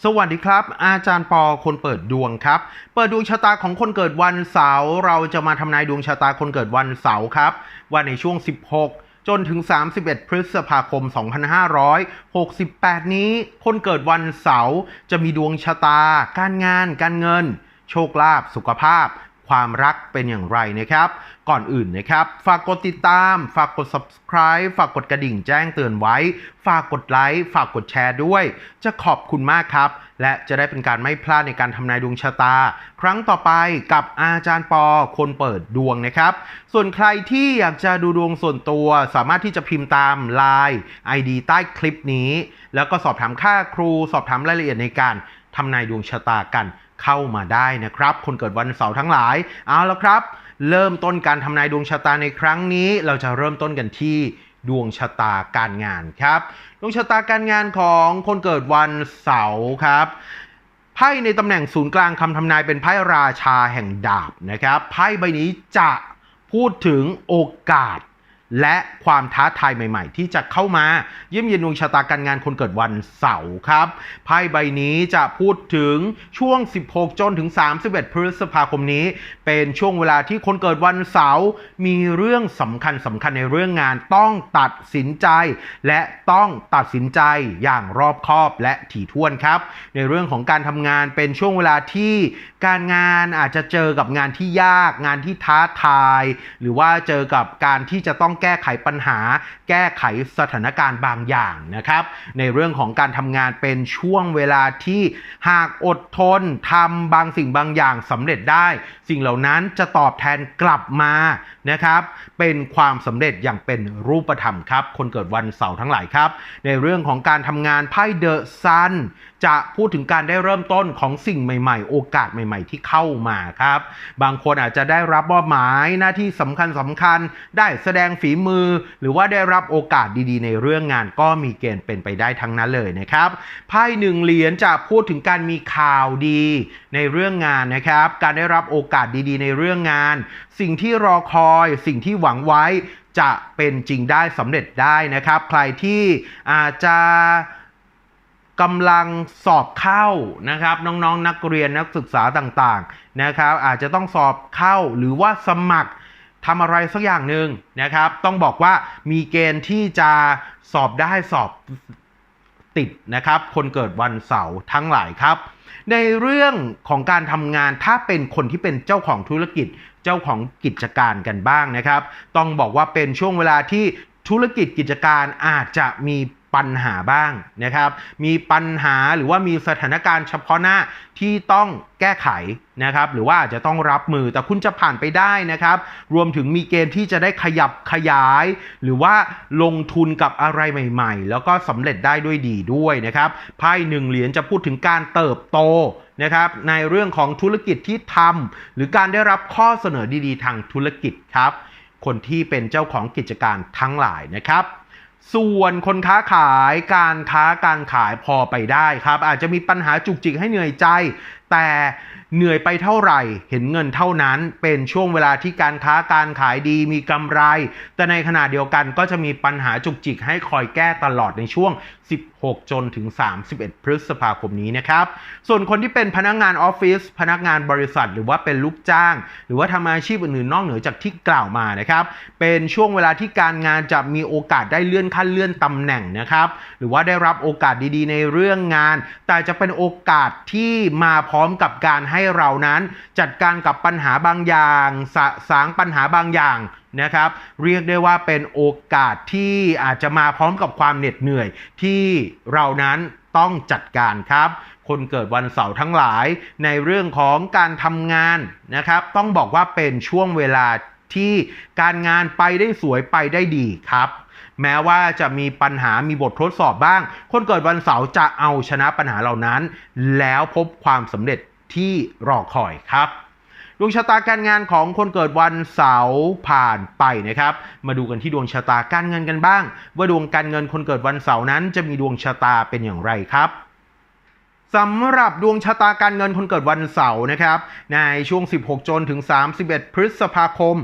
สวัสดีครับ อาจารย์ปอคนเปิดดวงครับ เปิดดวงชะตาของคนเกิดวันเสาร์เราจะมาทำนายดวงชะตาคนเกิดวันเสาร์ครับ ว่าในช่วง 16 จนถึง 31 พฤษภาคม 2568 นี้ คนเกิดวันเสาร์จะมีดวงชะตา การงาน การเงิน โชคลาภสุขภาพ ความรักเป็นอย่างไรนะครับ ก่อนอื่นนะครับ ฝากกดติดตาม ฝากกด subscribe ฝากกดกระดิ่งแจ้งเตือนไว้ ฝากกดไลค์ ฝากกดแชร์ด้วย จะขอบคุณมากครับ และจะได้เป็นการไม่พลาดในการทำนายดวงชะตา ครั้งต่อไปกับอาจารย์ปอคนเปิดดวงนะครับ ส่วนใครที่อยากจะดูดวงส่วนตัว สามารถที่จะพิมพ์ตาม Line ID ใต้คลิปนี้ แล้วก็สอบถามค่าครู สอบถามรายละเอียดในการทำนายดวงชะตากัน เข้ามาได้นะครับ คนเกิดวันเสาร์ทั้งหลาย เอาละครับ เริ่มต้นการทำนายดวงชะตาในครั้งนี้ เราจะเริ่มต้นกันที่ดวงชะตาการงานครับ ดวงชะตาการงานของคนเกิดวันเสาร์ครับไพ่ในตำแหน่งศูนย์กลางคำทำนายเป็นไพ่ราชาแห่งดาบนะครับไพ่ใบนี้จะพูดถึงโอกาส และความท้าทายใหม่ ๆ ที่จะเข้ามาเยี่ยมเยียนดวงชะตาการงานคนเกิดวันเสาร์ครับไพ่ใบนี้จะพูดถึงช่วง 16 จนถึง 31 พฤษภาคมนี้ เป็นช่วงเวลาที่คนเกิดวันเสาร์มีเรื่องสำคัญสำคัญในเรื่องงานต้องตัดสินใจ และต้องตัดสินใจอย่างรอบคอบและถี่ถ้วนครับ ในเรื่องของการทำงานเป็นช่วงเวลาที่การงานอาจจะเจอกับงานที่ยาก งานที่ท้าทาย หรือว่าเจอกับการที่จะต้องแก้ไขปัญหา แก้ไขสถานการณ์บางอย่างนะครับ ในเรื่องของการทำงานเป็นช่วงเวลาที่หากอดทนทำบางสิ่งบางอย่างสำเร็จได้ สิ่งเหล่านั้นจะตอบแทนกลับมานะครับ เป็นความสำเร็จอย่างเป็นรูปธรรมครับ คนเกิดวันเสาร์ทั้งหลายครับ ในเรื่องของการทำงานไพ่เดอะซัน จะพูดถึงการได้เริ่มต้นของสิ่งใหม่ ๆ โอกาสใหม่ ๆ ที่เข้ามาครับ บางคนอาจจะได้รับมอบหมายหน้าที่สำคัญสำคัญ ได้แสดงฝีมือ หรือว่าได้รับโอกาสดีๆ ในเรื่องงานก็มีเกณฑ์เป็นไปได้ทั้งนั้นเลยนะครับไพ่หนึ่งเหรียญจะพูดถึงการมีข่าวดีในเรื่องงานนะครับ การได้รับโอกาสดีๆ ในเรื่องงาน สิ่งที่รอคอย สิ่งที่หวังไว้จะเป็นจริงได้สำเร็จได้นะครับ ใครที่อาจจะ กำลังสอบเข้านะครับ น้องๆนนักเรียนนักศึกษาต่างๆนะครับ อาจจะต้องสอบเข้าหรือว่าสมัครทำอะไรสักอย่างหนึ่งนะครับ ต้องบอกว่ามีเกณฑ์ที่จะสอบได้สอบติดนะครับ คนเกิดวันเสาร์ทั้งหลายครับ ในเรื่องของการทำงานถ้าเป็นคนที่เป็นเจ้าของธุรกิจเจ้าของกิจการกันบ้างนะครับ ต้องบอกว่าเป็นช่วงเวลาที่ธุรกิจกิจการอาจจะมี ปัญหาบ้างนะครับ มีปัญหาหรือว่ามีสถานการณ์เฉพาะหน้าที่ต้องแก้ไขนะครับ หรือว่าจจะต้องรับมือแต่คุณจะผ่านไปได้นะครับ รวมถึงมีเกณฑ์ที่จะได้ขยับขยาย หรือว่าลงทุนกับอะไรใหม่ ๆ แล้วก็สำเร็จได้ด้วยดีด้วยนะครับไพ่หนึ่งเหรียญจะพูดถึงการเติบโตนะครับในเรื่องของธุรกิจที่ทำหรือการได้รับข้อเสนอดีๆ ทางธุรกิจครับ คนที่เป็นเจ้าของกิจการทั้งหลายนะครับ ส่วนคนค้าขายการค้าการขายพอไปได้ครับ อาจจะมีปัญหาจุกจิกให้เหนื่อยใจ แต่เหนื่อยไปเท่าไหร่ เห็นเงินเท่านั้นเป็นช่วงเวลาที่การค้าการขายดีมีกำไร แต่ในขณะเดียวกันก็จะมีปัญหาจุกจิกให้คอยแก้ตลอดในช่วง 16 จนถึง 31 พฤษภาคมนี้นะครับ ส่วนคนที่เป็นพนักงานออฟฟิศพนักงานบริษัท หรือว่าเป็นลูกจ้าง หรือว่าทำอาชีพอื่นๆนอกเหนือจากที่กล่าวมานะครับ เป็นช่วงเวลาที่การงานจะมีโอกาสได้เลื่อนขั้นเลื่อนตำแหน่งนะครับ หรือว่าได้รับโอกาสดีๆ ในเรื่องงาน แต่จะเป็นโอกาสที่มาพร้อม้อมกับการให้เรานั้น จัดการกับปัญหาบางอย่างสะสางปัญหาบางอย่างนะครับ เรียกได้ว่าเป็นโอกาสที่อาจจะมาพร้อมกับความเหน็ดเหนื่อยที่เรานั้นต้องจัดการครับ คนเกิดวันเสาร์ทั้งหลายในเรื่องของการทำงานนะครับ ต้องบอกว่าเป็นช่วงเวลาที่การงานไปได้สวยไปได้ดีครับ แม้ว่าจะมีปัญหามีบททดสอบบ้าง คนเกิดวันเสาร์จะเอาชนะปัญหาเหล่านั้น แล้วพบความสำเร็จที่รอคอยครับดวงชะตาการงานของคนเกิดวันเสาร์ผ่านไปนะครับ มาดูกันที่ดวงชะตาการเงินกันบ้าง ว่าดวงการเงินคนเกิดวันเสาร์นั้น จะมีดวงชะตาเป็นอย่างไรครับสำหรับดวงชะตาการเงินคนเกิดวันเสาร์นะครับ ในช่วง 16 จนถึง 31 พฤษภาคม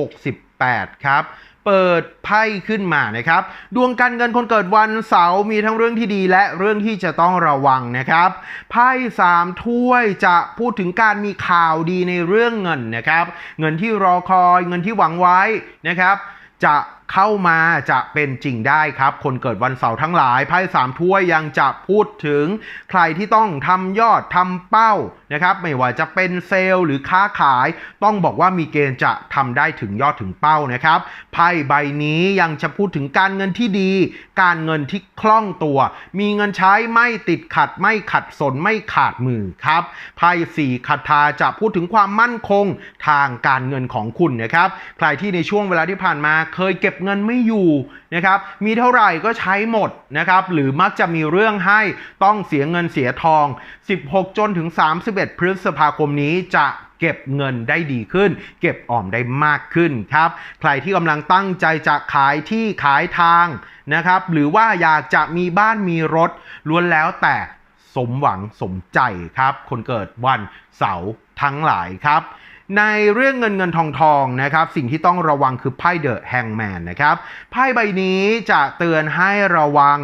2568 ครับ เปิดไพ่ขึ้นมานะครับ ดวงการเงินคนเกิดวันเสาร์มีทั้งเรื่องที่ดีและเรื่องที่จะต้องระวังนะครับ ไพ่สามถ้วยจะพูดถึงการมีข่าวดีในเรื่องเงินนะครับ เงินที่รอคอยเงินที่หวังไว้นะครับ จะ เข้ามาจะเป็นจริงได้ครับ คนเกิดวันเสาร์ทั้งหลายไพ่สามถ้วยยังจะพูดถึงใครที่ต้องทำยอดทำเป้านะครับไม่ว่าจะเป็นเซลล์หรือค้าขาย ต้องบอกว่ามีเกณฑ์จะทำได้ถึงยอดถึงเป้านะครับไพ่ใบนี้ยังจะพูดถึงการเงินที่ดี การเงินที่คล่องตัว มีเงินใช้ไม่ติดขัดไม่ขัดสนไม่ขาดมือครับไพ่สี่คาถาจะพูดถึงความมั่นคงทางการเงินของคุณนะครับ ใครที่ในช่วงเวลาที่ผ่านมาเคยเก็บเงินไม่อยู่นะครับมีเท่าไหร่ก็ใช้หมดนะครับหรือมักจะมีเรื่องให้ต้องเสียเงินเสียทอง 16 จนถึง 31 พฤษภาคมนี้จะเก็บเงินได้ดีขึ้น เก็บออมได้มากขึ้นครับ ใครที่กำลังตั้งใจจะขายที่ขายทางนะครับ หรือว่าอยากจะมีบ้านมีรถล้วนแล้วแต่สมหวังสมใจครับ คนเกิดวันเสาร์ทั้งหลายครับ ในเรื่องเงินเงินทองทองนะครับสิ่งที่ต้องระวังคือไพ่เดอะแฮงแมนนะครับไพ่ใบนี้จะเตือนให้ระวัง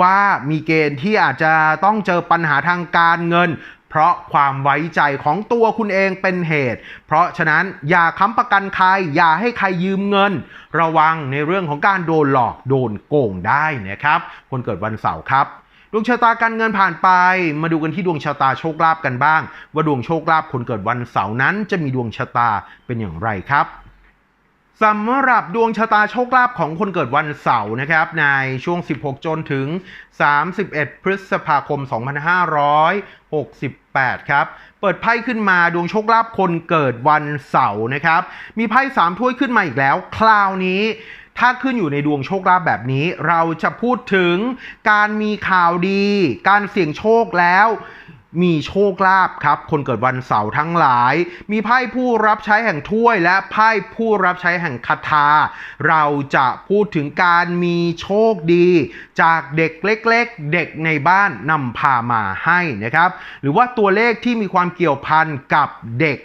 ว่ามีเกณฑ์ที่อาจจะต้องเจอปัญหาทางการเงิน เพราะความไว้ใจของตัวคุณเองเป็นเหตุ เพราะฉะนั้นอย่าค้ำประกันใคร อย่าให้ใครยืมเงิน ระวังในเรื่องของการโดนหลอกโดนโกงได้นะครับ คนเกิดวันเสาร์ครับ วงชะตาการเงินผ่านไป มาดูกันที่ดวงชะตาโชคลาภกันบ้าง ว่าดวงโชคลาภคนเกิดวันเสาร์นั้นจะมีดวงชะตาเป็นอย่างไรครับสำหรับดวงชะตาโชคลาภของคนเกิดวันเสาร์นะครับในช่วง 16 จนถึง 31 พฤษภาคม 2568 ครับ เปิดไพ่ขึ้นมาดวงโชคลาภคนเกิดวันเสาร์นะครับ มีไพ่สามถ้วยขึ้นมาอีกแล้ว คราวนี้ ถ้าขึ้นอยู่ในดวงโชคลาภแบบนี้ เราจะพูดถึงการมีข่าวดี การเสี่ยงโชคแล้วมีโชคลาภครับ คนเกิดวันเสาร์ทั้งหลาย มีไพ่ผู้รับใช้แห่งถ้วย และไพ่ผู้รับใช้แห่งคาถา เราจะพูดถึงการมีโชคดี จากเด็กเล็ก ๆ เด็กในบ้านนำพามาให้นะครับ หรือว่าตัวเลขที่มีความเกี่ยวพันกับเด็ก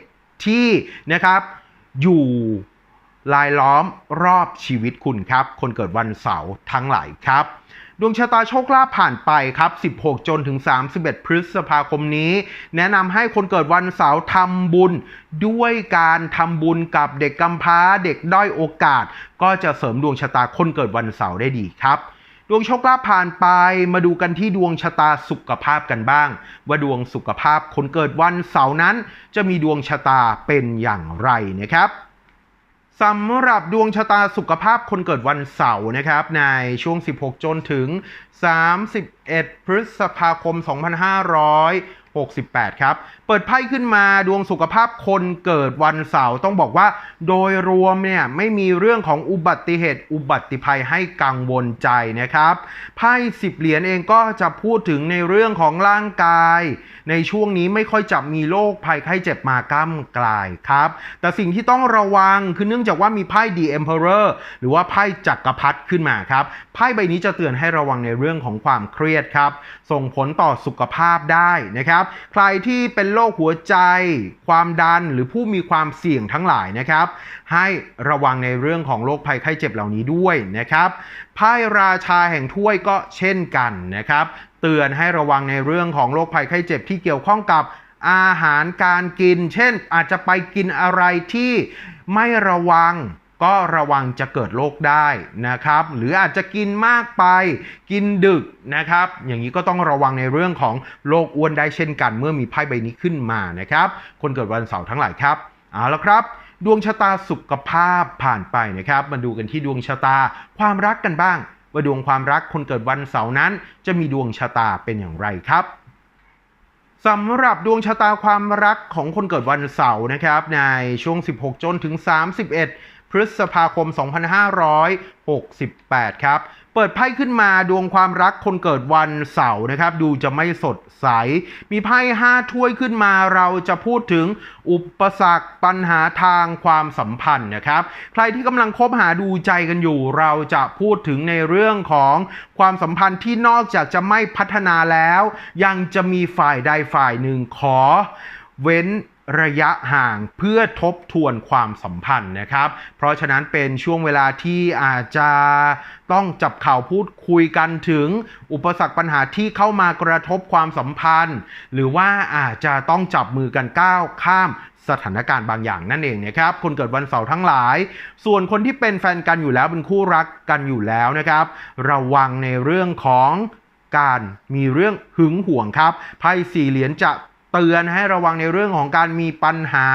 ที่นะครับอยู่ ลายล้อมรอบชีวิตคุณครับ คนเกิดวันเสาร์ทั้งหลายครับ ดวงชะตาโชคลาภผ่านไปครับ 16 จนถึง 31 พฤษภาคมนี้ แนะนำให้คนเกิดวันเสาร์ทำบุญ ด้วยการทำบุญกับเด็กกำพร้าเด็กด้อยโอกาส ก็จะเสริมดวงชะตาคนเกิดวันเสาร์ได้ดีครับดวงโชคลาภผ่านไปมาดูกันที่ดวงชะตาสุขภาพกันบ้าง ว่าดวงสุขภาพคนเกิดวันเสาร์นั้น จะมีดวงชะตาเป็นอย่างไรนะครับ สำหรับดวงชะตาสุขภาพคนเกิดวันเสาร์นะครับในช่วง 16 จนถึง 31 พฤษภาคม 2500 68 ครับ เปิดไพ่ขึ้นมาดวงสุขภาพคนเกิดวันเสาร์ต้องบอกว่า โดยรวมเนี่ยไม่มีเรื่องของอุบัติเหตุ อุบัติภัยให้กังวลใจนะครับไพ่สิบเหรียญเองก็จะพูดถึงในเรื่องของร่างกาย ในช่วงนี้ไม่ค่อยจะมีโรคภัยไข้เจ็บมาก้ำกลายครับ แต่สิ่งที่ต้องระวังคือเนื่องจากว่ามีไพ่ The Emperor หรือว่าไพ่จักรพรรดิขึ้นมาครับไพ่ใบนี้จะเตือนให้ระวังในเรื่องของความเครียดครับ ส่งผลต่อสุขภาพได้นะครับใครที่เป็นโรคหัวใจ ความดันหรือผู้มีความเสี่ยงทั้งหลายนะครับ ให้ระวังในเรื่องของโรคภัยไข้เจ็บเหล่านี้ด้วยนะครับไพ่ราชาแห่งถ้วยก็เช่นกันนะครับ เตือนให้ระวังในเรื่องของโรคภัยไข้เจ็บที่เกี่ยวข้องกับอาหารการกิน เช่นอาจจะไปกินอะไรที่ไม่ระวัง ก็ระวังจะเกิดโรคได้นะครับ หรืออาจจะกินมากไป กินดึกนะครับ อย่างนี้ก็ต้องระวังในเรื่องของโรคอ้วนได้เช่นกัน เมื่อมีไพ่ใบนี้ขึ้นมานะครับ คนเกิดวันเสาร์ทั้งหลายครับเอาละครับดวงชะตาสุขภาพผ่านไปนะครับ มาดูกันที่ดวงชะตาความรักกันบ้าง ว่าดวงความรักคนเกิดวันเสาร์นั้น จะมีดวงชะตาเป็นอย่างไรครับสำหรับดวงชะตาความรักของคนเกิดวันเสาร์นะครับ ในช่วง 16 จนถึง 31 พฤษภาคม 2568 ครับ เปิดไพ่ขึ้นมาดวงความรักคนเกิดวันเสาร์นะครับ ดูจะไม่สดใส มีไพ่ห้าถ้วยขึ้นมาเราจะพูดถึงอุปสรรคปัญหาทางความสัมพันธ์นะครับ ใครที่กำลังคบหาดูใจกันอยู่ เราจะพูดถึงในเรื่องของความสัมพันธ์ที่นอกจากจะไม่พัฒนาแล้ว ยังจะมีฝ่ายใดฝ่ายหนึ่งขอ เว้น ระยะห่างเพื่อทบทวนความสัมพันธ์นะครับ เพราะฉะนั้นเป็นช่วงเวลาที่อาจจะต้องจับข่าวพูดคุยกันถึงอุปสรรคปัญหาที่เข้ามากระทบความสัมพันธ์ หรือว่าอาจจะต้องจับมือกันก้าวข้ามสถานการณ์บางอย่างนั่นเองนะครับคนเกิดวันเสาร์ทั้งหลาย ส่วนคนที่เป็นแฟนกันอยู่แล้วเป็นคู่รักกันอยู่แล้วนะครับ ระวังในเรื่องของการมีเรื่องหึงหวงครับไพ่สี่เหรียญจะ เตือนให้ระวังในเรื่องของการมีปัญหา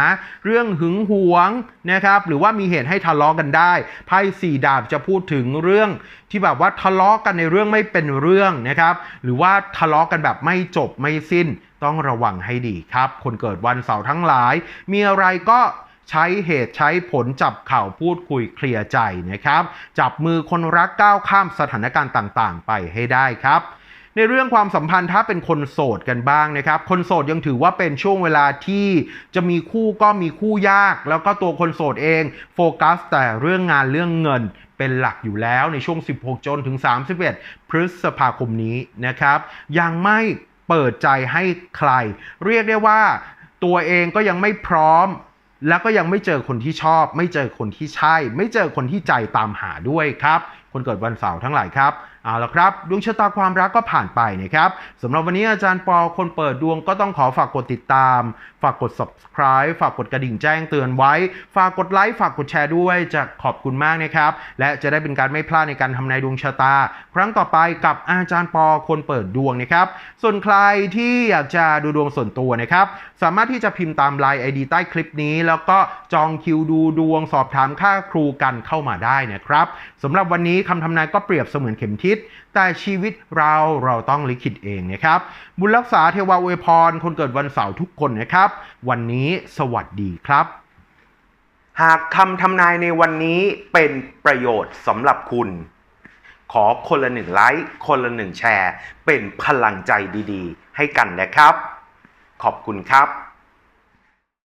เรื่องหึงหวงนะครับ หรือว่ามีเหตุให้ทะเลาะกันได้ไพ่สี่ดาบจะพูดถึงเรื่องที่แบบว่าทะเลาะกันในเรื่องไม่เป็นเรื่องนะครับ หรือว่าทะเลาะกันแบบไม่จบไม่สิ้น ต้องระวังให้ดีครับ คนเกิดวันเสาร์ทั้งหลาย มีอะไรก็ใช้เหตุใช้ผลจับเข่าพูดคุยเคลียร์ใจนะครับ จับมือคนรักก้าวข้ามสถานการณ์ต่างๆ ไปให้ได้ครับ ในเรื่องความสัมพันธ์ถ้าเป็นคนโสดกันบ้างนะครับ คนโสดยังถือว่าเป็นช่วงเวลาที่จะมีคู่ก็มีคู่ยาก แล้วก็ตัวคนโสดเองโฟกัสแต่เรื่องงานเรื่องเงินเป็นหลักอยู่แล้วในช่วง 16 จนถึง 31 พฤษภาคมนี้นะครับ ยังไม่เปิดใจให้ใคร เรียกได้ว่าตัวเองก็ยังไม่พร้อม แล้วก็ยังไม่เจอคนที่ชอบ ไม่เจอคนที่ใช่ ไม่เจอคนที่ใจตามหาด้วยครับ คนเกิดวันเสาร์ทั้งหลายครับ เอาละครับดวงชะตาความรักก็ผ่านไปนะครับสำหรับวันนี้อาจารย์ปอคนเปิดดวงก็ต้องขอฝากกดติดตาม ฝากกด subscribe ฝากกดกระดิ่งแจ้งเตือนไว้ ฝากกดไลค์ฝากกดแชร์ด้วยจะขอบคุณมากนะครับ และจะได้เป็นการไม่พลาดในการทำนายดวงชะตา ครั้งต่อไปกับอาจารย์ปอคนเปิดดวงนะครับ ส่วนใครที่อยากจะดูดวงส่วนตัวนะครับสามารถที่จะพิมพ์ตาม Line ID ใต้คลิปนี้ แล้วก็จองคิวดูดวงสอบถามค่าครูกันเข้ามาได้นะครับสำหรับวันนี้คำทำนายก็เปรียบเสมือนเข็มทิศแต่ชีวิตเราเราต้องลิขิตเองนะครับ บุญรักษาเทวาอวยพร คนเกิดวันเสาร์ทุกคนนะครับ วันนี้สวัสดีครับ หากคำทำนายในวันนี้เป็นประโยชน์สำหรับคุณ ขอคนละหนึ่งไลค์คนละหนึ่งแชร์ เป็นพลังใจดี ๆ ให้กันนะครับ ขอบคุณครับ